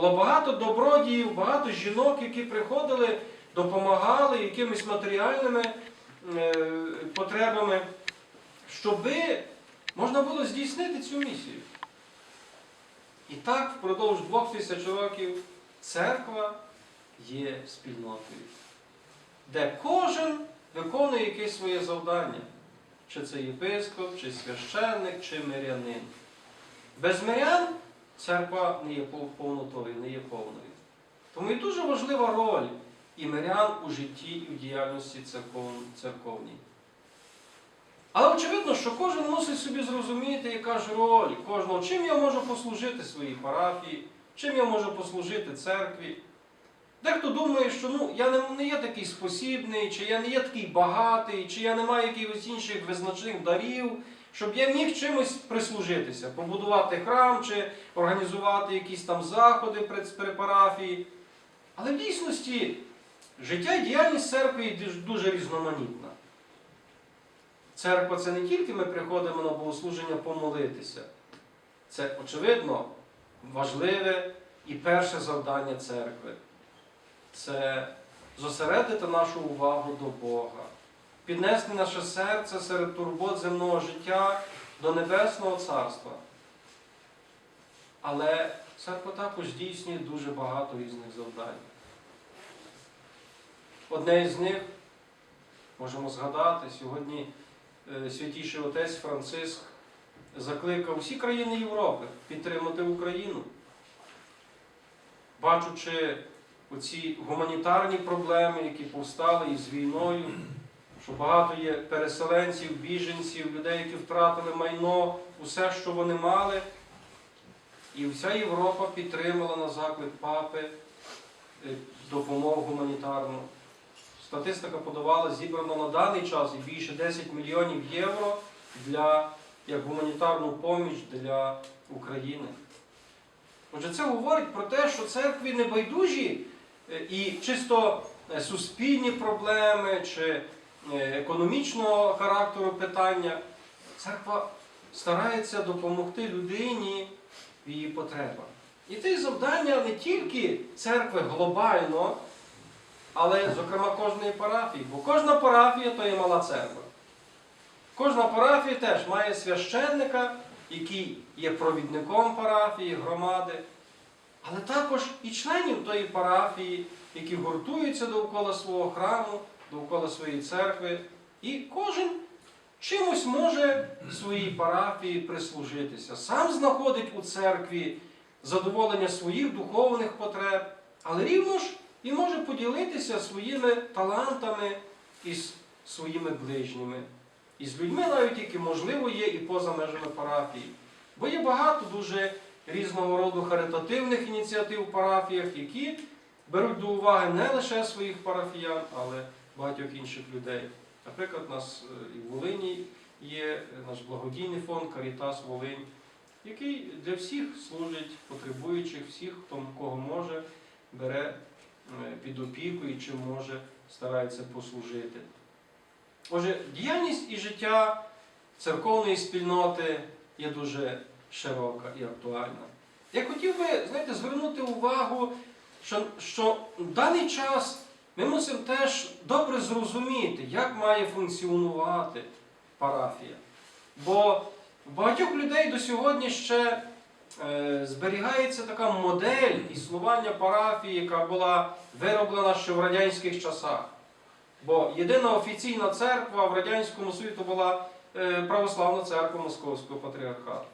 Було багато добродіїв, багато жінок, які приходили, допомагали якимись матеріальними е, потребами, щоби можна було здійснити цю місію. І так впродовж двох тисяч років церква є спільнотою, де кожен виконує якесь своє завдання. Чи це єпископ, чи священник, чи мирянин. Без мирян церква не є повнотою, не є повною. Тому і дуже важлива роль і у житті і в діяльності церковній. Але очевидно, що кожен мусить собі зрозуміти, яка ж роль кожного, чим я можу послужити своїй парафії, чим я можу послужити церкві. Дехто думає, що ну, я не, не є такий спосібний, чи я не є такий багатий, чи я не маю якихось інших визначних дарів, щоб я міг чимось прислужитися, побудувати храм чи організувати якісь там заходи при, парафії. Але в дійсності життя і діяльність церкви дуже різноманітна. Церква це не тільки ми приходимо на богослуження помолитися. Це, очевидно, важливе і перше завдання церкви. Це зосередити нашу увагу до Бога, піднести наше серце серед турбот земного життя до Небесного Царства. Але церква також здійснює дуже багато різних завдань. Одне із них можемо згадати сьогодні е, святіший отець Франциск закликав усі країни Європи підтримати Україну, бачучи оці гуманітарні проблеми, які повстали із війною, що багато є переселенців, біженців, людей, які втратили майно, усе, що вони мали. І вся Європа підтримала на заклик папи е, допомогу гуманітарну. Статистика подавала, зібрано на даний час і більше 10 мільйонів євро для, як гуманітарну поміч для України. Отже, це говорить про те, що церкві не байдужі е, і чисто е, суспільні проблеми чи економічного характеру питання. Церква старається допомогти людині в її потребах. І це завдання не тільки церкви глобально, але, зокрема, кожної парафії. Бо кожна парафія то є мала церква. Кожна парафія теж має священника, який є провідником парафії, громади, але також і членів тої парафії, які гуртуються довкола свого храму, довкола своєї церкви. І кожен чимось може своїй парафії прислужитися. Сам знаходить у церкві задоволення своїх духовних потреб, але рівно ж і може поділитися своїми талантами із своїми ближніми, і з людьми, навіть які, можливо, є і поза межами парафії. Бо є багато дуже різного роду харитативних ініціатив в парафіях, які беруть до уваги не лише своїх парафіян, але багатьох інших людей. Наприклад, у нас е, і в Волині є наш благодійний фонд Карітас Волинь, який для всіх служить, потребуючих, всіх, хто кого може, бере е, під опіку і чим може старається послужити. Отже, діяльність і життя церковної спільноти є дуже широка і актуальна. Я хотів би, знаєте, звернути увагу, що, що в даний час ми мусимо теж добре зрозуміти, як має функціонувати парафія. Бо в багатьох людей до сьогодні ще е, зберігається така модель існування парафії, яка була вироблена ще в радянських часах. Бо єдина офіційна церква в Радянському Союзі була е, православна церква Московського патріархату.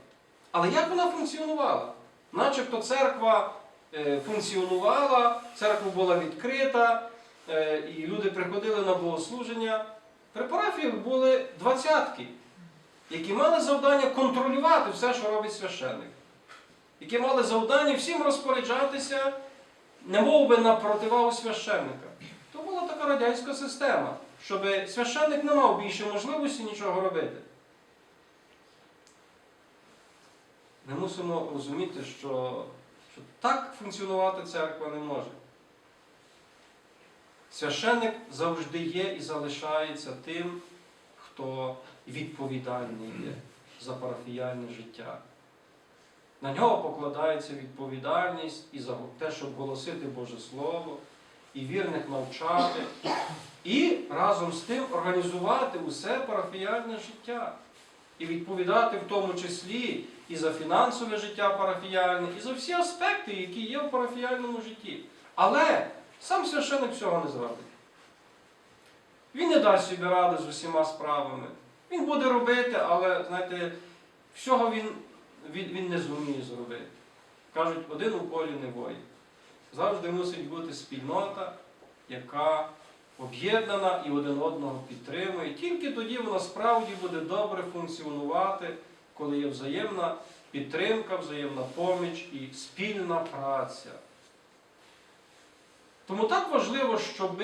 Але як вона функціонувала? Начебто церква е, функціонувала, церква була відкрита, і люди приходили на богослуження. При парафіях були двадцятки, які мали завдання контролювати все, що робить священник. Які мали завдання всім розпоряджатися, не мов би на противагу священника. То була така радянська система, щоб священник не мав більше можливості нічого робити. Ми мусимо розуміти, що, що так функціонувати церква не може. Священник завжди є і залишається тим, хто відповідальний є за парафіяльне життя. На нього покладається відповідальність і за те, щоб голосити Боже Слово, і вірних навчати, і разом з тим організувати усе парафіяльне життя. І відповідати в тому числі і за фінансове життя парафіяльне, і за всі аспекти, які є в парафіяльному житті. Але сам священик цього не зробить. Він не дасть собі ради з усіма справами. Він буде робити, але, знаєте, всього він, він, він не зуміє зробити. Кажуть, один у полі не воїн. Завжди мусить бути спільнота, яка об'єднана і один одного підтримує. Тільки тоді вона справді буде добре функціонувати, коли є взаємна підтримка, взаємна поміч і спільна праця. Тому так важливо, щоб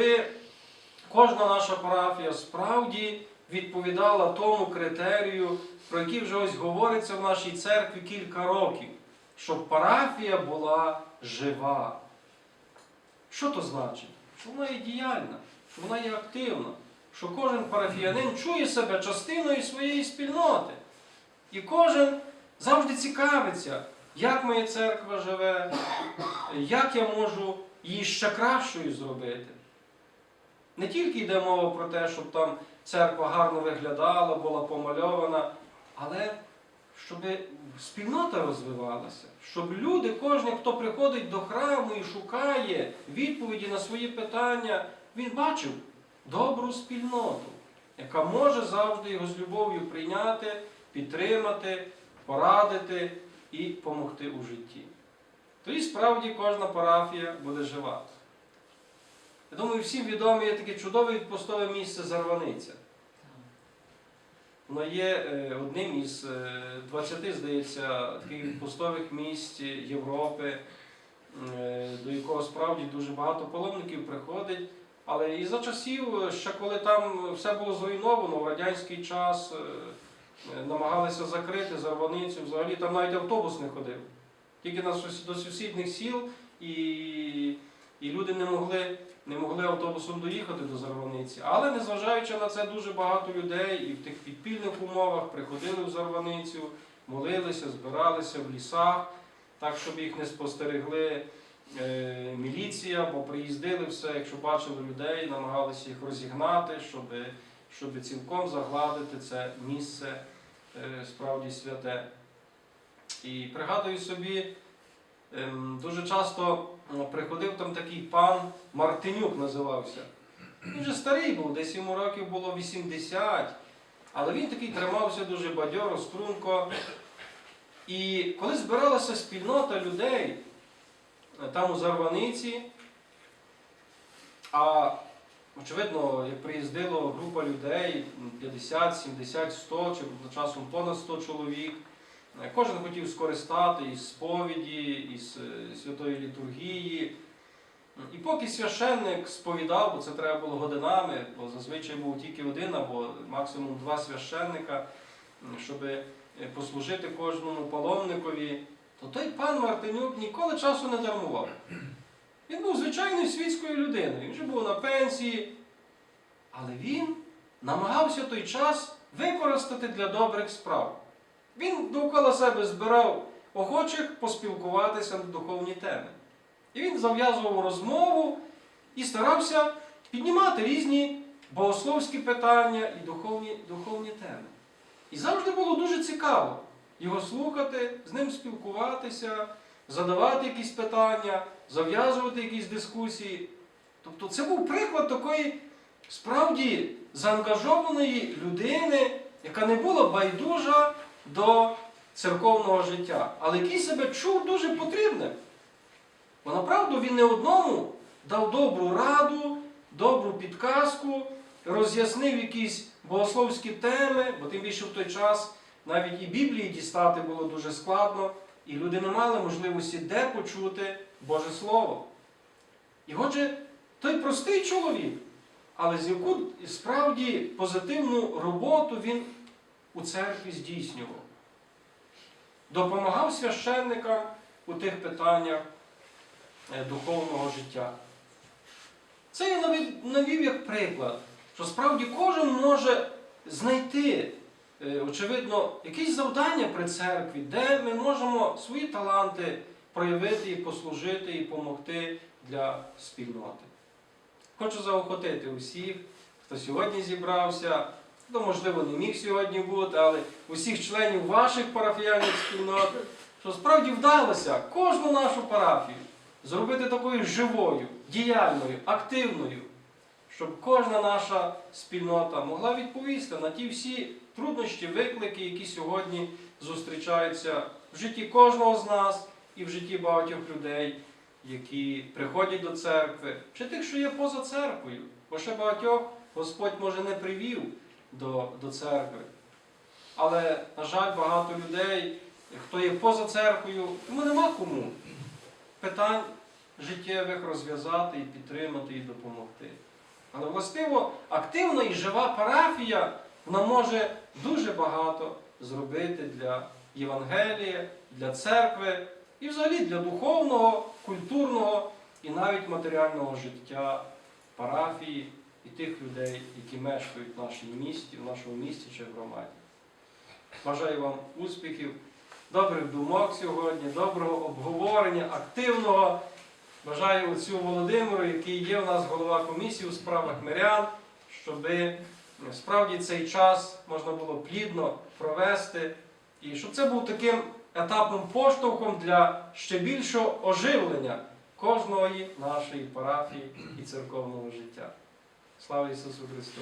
кожна наша парафія справді відповідала тому критерію, про який вже ось говориться в нашій церкві кілька років, щоб парафія була жива. Що то значить? Що вона є діяльна, що вона є активна, що кожен парафіянин чує себе частиною своєї спільноти. І кожен завжди цікавиться, як моя церква живе, як я можу її ще кращою зробити. Не тільки йде мова про те, щоб там церква гарно виглядала, була помальована, але щоб спільнота розвивалася, щоб люди, кожен, хто приходить до храму і шукає відповіді на свої питання, він бачив добру спільноту, яка може завжди його з любов'ю прийняти, підтримати, порадити і допомогти у житті. Тоді справді кожна парафія буде жива. Я думаю, всім відоме є таке чудове відпустове місце Зарваниця. Воно є е, одним із е, 20, здається, таких відпустових місць Європи, е, до якого справді дуже багато паломників приходить. Але і за часів, е, ще коли там все було зруйновано в радянський час, е, е, намагалися закрити Зарваницю, взагалі там навіть автобус не ходив. Тільки до сусідніх сіл, і, і люди не могли не могли автобусом доїхати до Зарваниці. Але незважаючи на це, дуже багато людей і в тих підпільних умовах приходили в Зарваницю, молилися, збиралися в лісах, так, щоб їх не спостерегли е, міліція, бо приїздили все, якщо бачили людей, намагалися їх розігнати, щоб, щоб цілком загладити це місце е, справді святе. І пригадую собі, ем, дуже часто приходив там такий пан Мартинюк називався. Він вже старий був, десь йому років було 80, але він такий тримався дуже бадьоро, струнко. І коли збиралася спільнота людей е, там у Зарваниці, а очевидно, як приїздила група людей, 50, 70, 100 чи часом понад 100 чоловік, кожен хотів скористати із сповіді, із е, святої літургії. І поки священник сповідав, бо це треба було годинами, бо зазвичай був тільки один або максимум два священника, щоб е, послужити кожному паломникові, то той пан Мартинюк ніколи часу не дармував. Він був звичайною світською людиною, він вже був на пенсії, але він намагався той час використати для добрих справ. Він довкола себе збирав охочих поспілкуватися на духовні теми. І він зав'язував розмову і старався піднімати різні богословські питання і духовні, духовні теми. І завжди було дуже цікаво його слухати, з ним спілкуватися, задавати якісь питання, зав'язувати якісь дискусії. Тобто це був приклад такої справді заангажованої людини, яка не була байдужа до церковного життя, але який себе чув дуже потрібним. Бо направду він не одному дав добру раду, добру підказку, роз'яснив якісь богословські теми, бо тим більше в той час навіть і Біблії дістати було дуже складно, і люди не мали можливості де почути Боже Слово. І отже, той простий чоловік, але з яку справді позитивну роботу він у церкві здійснював. Допомагав священникам у тих питаннях е, духовного життя. Це я навів, як приклад, що справді кожен може знайти е, очевидно, якісь завдання при церкві, де ми можемо свої таланти проявити і послужити, і допомогти для спільноти. Хочу заохотити усіх, хто сьогодні зібрався, хто, можливо, не міг сьогодні бути, але усіх членів ваших парафіяльних спільнот, що справді вдалося кожну нашу парафію зробити такою живою, діяльною, активною, щоб кожна наша спільнота могла відповісти на ті всі труднощі, виклики, які сьогодні зустрічаються в житті кожного з нас і в житті багатьох людей, які приходять до церкви, чи тих, що є поза церквою. Бо ще багатьох Господь може не привів до, до церкви. Але, на жаль, багато людей, хто є поза церквою, йому нема кому питань життєвих розв'язати і підтримати і допомогти. Але властиво активна і жива парафія вона може дуже багато зробити для Євангелія, для церкви і взагалі для духовного, культурного і навіть матеріального життя парафії і тих людей, які мешкають в нашій місті, в нашому місті чи в громаді. Бажаю вам успіхів, добрих думок сьогодні, доброго обговорення, активного. Бажаю отцю Володимиру, який є у нас голова комісії у справах мирян, щоб справді цей час можна було плідно провести, і щоб це був таким етапом поштовхом для ще більшого оживлення кожної нашої парафії і церковного життя. Слава Ісусу Христу!